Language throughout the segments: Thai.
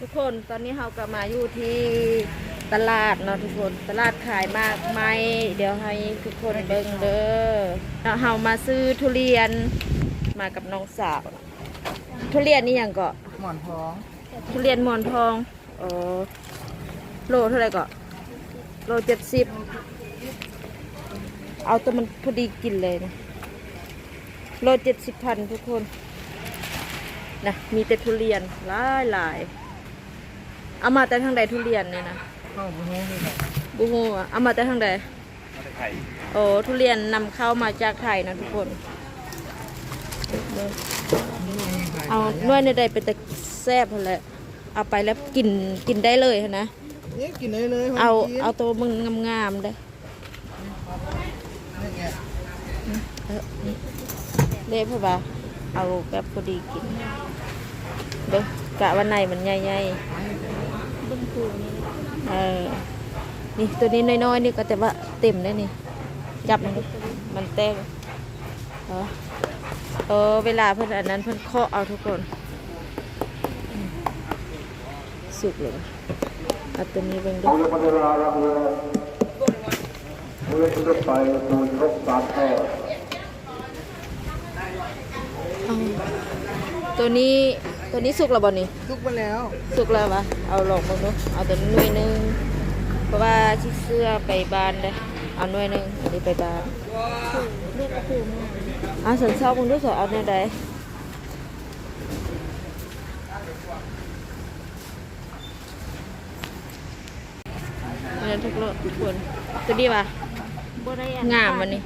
ทุกคนตอนนี้เราก็มาอยู่ที่ตลาดเนาะทุกคนตลาดขายมากไหมเดี๋ยวให้ทุกคนเบิ่งเด้อแล้วเรามาซื้อทุเรียนมากับน้องสาว ทุเรียนนี่ยังก็หมอนท้องทุเรียนหมอนทองเออโลเท่าไหร่ก็โลเจ็ดสิบเอาแต่มันพอดีกินเลยนะโลเจ็ดสิบพันทุกคนนะมีแต่ทุเรียนหลายหลายๆ เอามาแต่ทางใดทุเรียนเนี่ยนะเข้าบุ้งนี่แหละบูฮูอะเอามาแต่ทางใดโอ้ทุเรียนนำเข้ามาจากไทยนะทุกคนเบิ่งนี่ไงขายเอาหน่วยในใดเป็นแต่แซ่บพอแหละเอาไปแล้วกินกินได้เลยหั้นนะเนี่ยกินได้เลยเอากินเอาตัวมึงงามๆได้นี่ไงเออนี่เละพ่อบ่าเอาแบบพอดีกินเด้อกะวันไหนมันใหญ่ๆ เออนี่ตัวนี้น้อยๆนี่ก็แต่ว่าเต็มได้นี่จับมันมันแตกเออเออเวลาเพิ่นอันนั้นเพิ่นเคาะเอาทุกคน สุกเลยเอาตัวนี้วิงดูเอาเวลาเราเรือเรือจะไปดูรบสามแพร่เอาตัวนี้ ตัวนี้สุกแล้วบ่นี่ทุกไปแล้วสุกแล้ววะเอาลองมาดูเอาตัวนี้หน่วยหนึงเพราะว่าชิเสื้อไปบ้านได้เอาหน่วยหนึงอันนี้ไปบ้านเอาสันเศร้าคุณดูสอเอาเนี่ยใดอันนั้นทุกโลกทุกคนตัวนี้วะงามวันนี้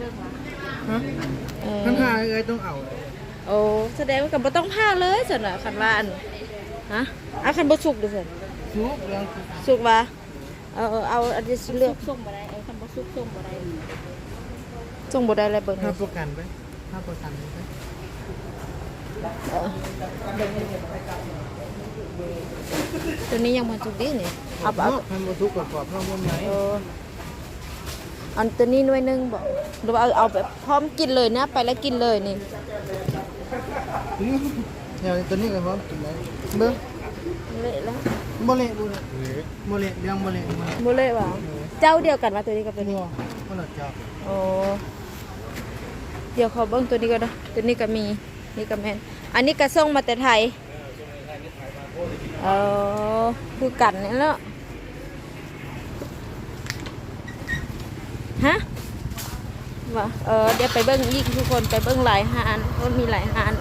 ฮะเออท่านทายเลยต้องเอา โอ้แสดงว่ากับบ่ต้องผ้าเลยสินะคันว่าอันฮะเอาคันบ่สุกเด้อสิทุกเรื่องสุกวะเอาเอาเอาอันนี้สิเลือกส่งบ่ได้เออคันบ่ซุกส่งบ่ได้ส่งบ่ได้เลยเบิ่งถ้านี่ประกันไปถ้าประกันไปเออตัวนี้ยังบ่สุกดีนี่เอาเอาเอาพันบทุกกับกรอบเข้ามุมไหนเอออันตัวนี้หน่วยหนึงบ่หรือว่าเอาเอาแบบพร้อมกินเลยนะ ไปแล้วกินเลยนี่ เดี๋ยวตัวนี้ก็พร้อมกินได้เบิ้งเละแล้วโมเละบุเละโมเละเรื่องโมเละมาบ่เละว่ะเจ้าเดียวกันว่าตัวนี้กับตัวนี้ตัวมันหลัดจับโอ้เดี๋ยวขอเบิ้งตัวนี้ก็ได้ตัวนี้ก็มี นี่ก็แมนอันนี้ก็ส่งมาแต่ไทยเออคือกันนี่แล้วฮะว่าเออเดี๋ยวไปเบิ้งอีกทุกคนไปเบิ้งหลายหานเพราะมีหลายหาน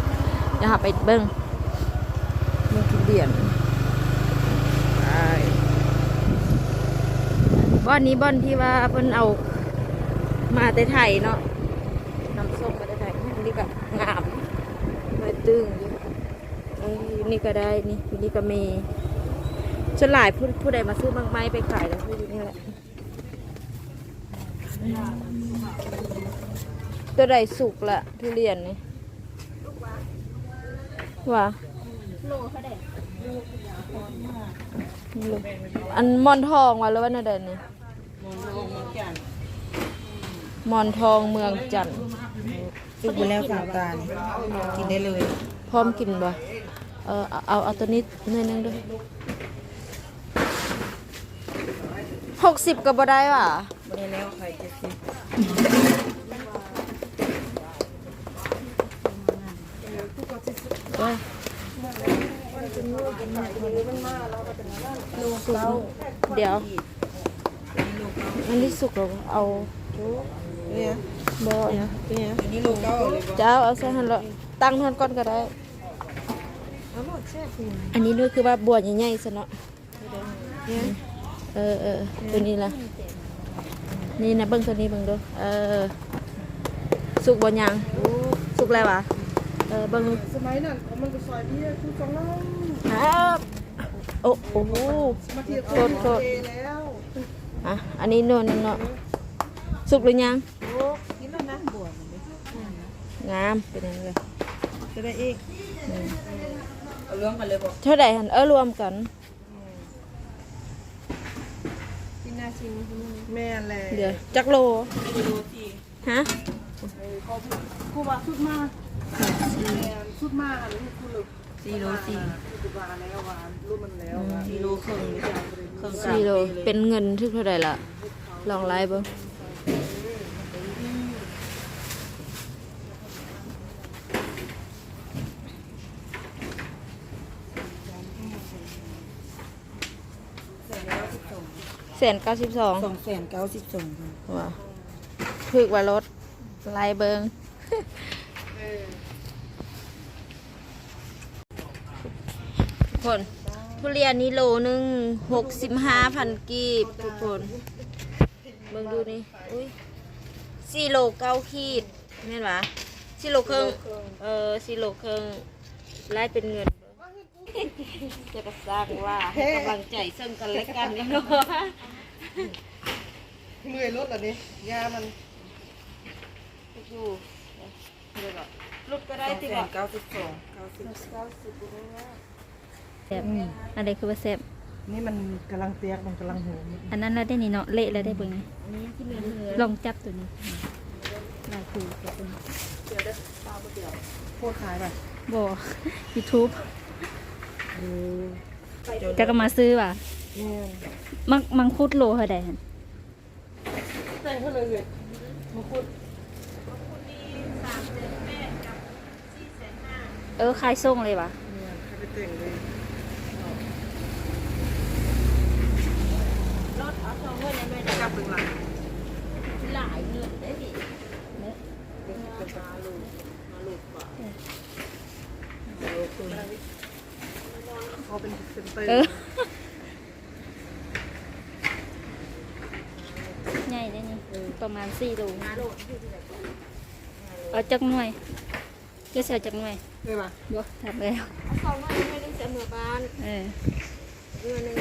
เดี๋ยวหาไปเบิ้งมีกินเดียนไปบ้านนี้บ้านที่ว่าเพิ่นเอามาแต่ไทยเนาะนำส้มมาแต่ไทยอันนี้ก็งามไม่ตึงอยู่เอออยู่นี่ก็ได้นี่อยู่นี่ก็มีส่วนหลายผู้ผู้ใดมาซื้อบางไม้ไปขายแล้วผู้อยู่นี่แหละตัวใดสุกละทุเรียนนี่ ว่าโลเท่าใดนี่เลยอันมอนทองว่าแล้วว่าน่าเดินนี่มอนทองเมืองจันทร์ทุกไปแล้วสามตาลกินได้เลย พร้อมกินบ่เออเอาเอาเอาตัวนี้หน่อยหนึงด้วยหกสิบก็บ่ได้ว่ะไม่ได้แล้วใครจะกิ นเอ้ยสุกเดี๋ยว อันนี้สุกแล้วเอาเนี่ยบ่เนี่ยเนี่ยเก้าเลยจะเอาเอาใส่หันละตั้งทันก่อนก็ได้ อันนี้ด้วยคือว่าบัวใหญ่ๆซะเนาะเนี่ยเออเออตัวนี้ล่ะนี่นะเบิ่งตัวนี้เบิ่งดูเออสุกบ่ยังสุกแล้ววะ ออเบิ่งสมัยนั้นมันก็ซอยเบี้ยคือสองน้องครับโอ้โอ้โหมาเทียบโทษโทษแล้วอะอันนี้โน่นนั่นเนาะสุกหรือยังโอ้กินแล้วนะบวชงามเป็นยังไงจะได้อีกเอารื่องกันเลยบอกเท่าไหร่หันเออรวมกันกินนาชิมแม่แหละเดี๋ยวจักโลฮะกูว่าสุดมาก สุดมากอันนี้กูลึกสี่โลสี่กูว่าแล้วว่ารุ่นมันแล้วว่าครึ่งนี่จ้ะเครื่องกลางสี่โลปียเป็นเงินที่เท่าไหร่ละลองไล่เบิ่งแสนเก้าสิบสองแสนเก้าสิบสองสองแสนเก้าสิบสองว่าพึกว่ารถไล่เบิงทุก คนทุเรียนนี้โลหนึ่งหกสิบห้าพันกีบทุกคนเบิ่งดูนี่อุ้ยสี่โลเก้าขีดแม่นวะสี่โลครึ่งเออสี่โลครึ่งไล่เป็นเงินเบิ่งจะกระซักว่ากำลังใจซึ่งกันและกันกันเนาะเมื่อยรถเหรอนี่ยามันอยู่เดี๋ยวก่อนลุกก็ได้สองติแสบ่นเก้าสิบสองเก้าสิบ แซ่บอันใดคือว่าแซ่บนี่มันกำลังเตียกมันกำลังหอมอันนั้นเราได้นี่เนาะเละแล้วได้เบิ่งนี่ลองจับตัวนี้ลายคือตัวนี้โคตรขายป่ะบ่ YouTube เออจะก็มาซื้อว่ะเนี่ยมังมังคุดโลเท่าใดหั่นแต่งเขาเลยเลยมาคุดเออขายส่งเลยว่ะเนี่ยให้ไปแต่งเลย รถเอาสองเงินได้ไหม กลับเป็นหลังหลายเงินได้ดิเนี่ยเป็นหาลูกหาลูกกว่าเขาเป็นเซนเตอร์เออใหญ่ได้นี่ประมาณ4โลหาลูกเอาจักหน่วยก็ใส่จักหน่วยเลยป่ะบ่ทำแล้วเอาสองเงินไม่ได้เสมอบ้านเออเงินหนึ่ง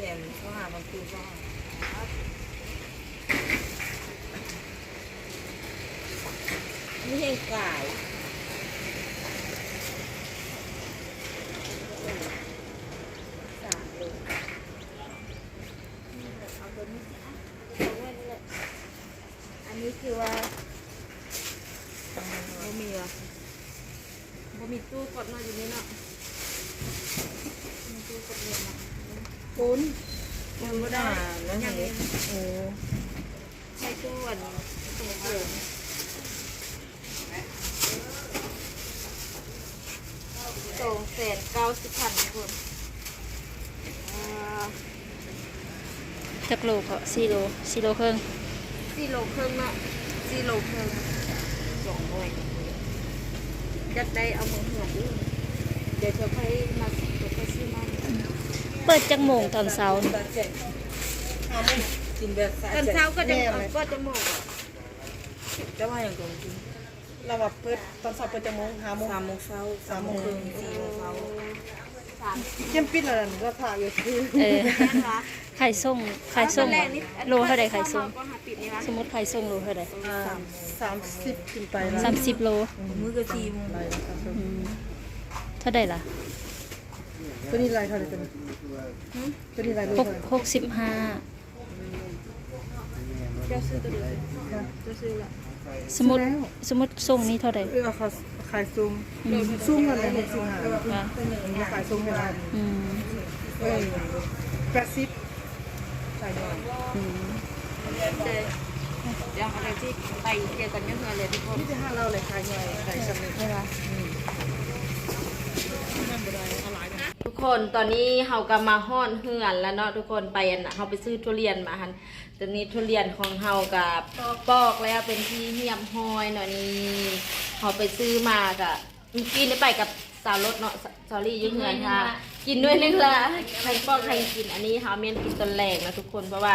สามแสนเขาหาบางทีก็หานี่เองกายอันนี้คือว่าบ่มีวะบ่มีตู้กดมาอยู่นี่เนาะมีตู้กดเงินเนาะ ปุ้นยังไม่ได้แล้วยัยังงโอ้ใช้ตู้อันนี้ตู้เดิมสองแสนเก้าสิบพันคนอ่าจักโลก็4โล4โลครึ่งสี่โลครึ่งเนาะสี่โลครึ่งสองหน่วยจะได้เอามือหัวดิเดี๋ยวจะค่อยมาเดี๋ยวค่อยซื้อมา เปิดจักโมงตอนเช้านี่สามแสนหาไม่กินแบบสามตอนแสนเช้าก็จะแม่เอาเลยก็จะหมดอะจะว่าอย่างตรงจริงเราแบบเปิดตอนสอบเปิดจะโมงหาโมงสามโมงเช้าสามโมงครึ่งสี่โมงเช้าสามเที่ยงปิดแล้วนั่นก็ถ่ายอยู่ที่เออแม่นวะไข่ส่งไข่ส่งตอนแรบ่กนี่โลเท่าใดไข่ส่งก็หาปิดนี่วะสมมติไข่ส่งโลเท่าใดสามสามสิบขึ้นไปแล้วสามสิบโลมือก็สี่โมงไปแล้วครับอืมเท่าใดล่ะ ตัวนี้ลายเท่าไหร่ตัวนี้ตัวนี้ลายรูปหกเท่าไหร่หกสิบห้าเจ้าซื้อตัวเดียวเจ้าซื้อละสมมติสมมติส่งนี่เท่าใดเออเขาขายซุ้มซุ้มอะไรหกสิบห้าอะมันขายซุ้มให้ได้อืมเออแปดสิบใส่หน่อยอืมเดี๋ยวเดี๋ยวอะไรที่ไปเจอกันเยอะเลยทุกคนนี่จะห้าเราเลยขายหน่อยขายสำเร็จใช่ปะ ทุกคนตอนนี้เฮาก็มาฮ้อนเฮือนแล้วเนาะทุกคนไปอันน่ะเฮาไปซื้อทุเรียนมาหันตอนนี้ทุเรียนของเฮากับปอกแล้วเป็นที่เหี่ยมห้อยเนาะนี่เฮาไปซื้อมากะเมื่อกี้นี่ไปกับสาวรถเนาะสอรี่อยืมเงินค่ะ กินด้วยนึงละใครปอกใครกินอันนี้เฮาเมียนกินตอนแรกนะทุกคนเพราะว่า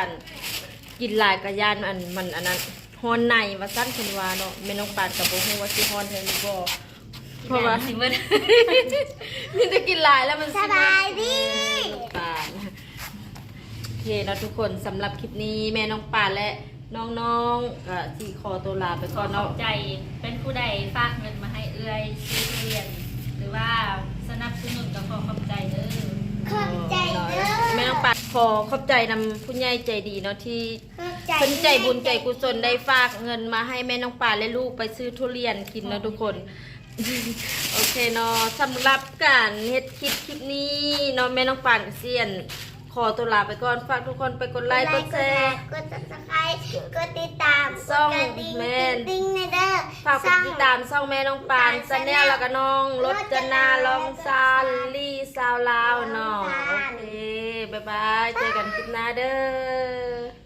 กินหลายกระยานอันมันอันนั้นฮอนในว่าสั้นคนว่าเนาะแม่น้องปานกับบ่ฮู้ว่าสิฮอนเท่านี้บ่ เพราะว่านี่จะกินหลายแล้วมันสบายดีปานโอเคเนาะทุกคนสำหรับคลิปนี้แม่น้องปานและน้องๆก็สีคอตัวลาไปขก่ออนขอเนาะ บใจเป็นผู้ใดฝากเงินมาให้เอื้อยซื้อทุเรียน หรือว่าสนับสนุนก็ขอขอบใจเด้อแม่น้องปานขอขอบใจนำผู้ใหญ่ใจดีเนาะที่เป็นใจบุญใจกุศลได้ฝากเงินมาให้แม่น้องปานและลูกไปซื้อทุเรียนกินเนาะทุกคน โอเคเนาะสำหรับการเฮ็ดคลิปคลิปนี้เนาะแม่น้องปานกับเซียน ขอตัวลาไปก่อนฝากทุกคนไปกดไลค์กดแชร์ กดซับสไครต์กดติดตามส่องกดกระดิ่งแม่นติ๊งในเด้อฝากกดติดตามช่องแม่น้องปานชาแนลแล้วก็น้องรถจนาลองซาลี่ซาวลาวเนาะโอเค บ๊ายบาย เจอกันคลิปหน้าเด้อ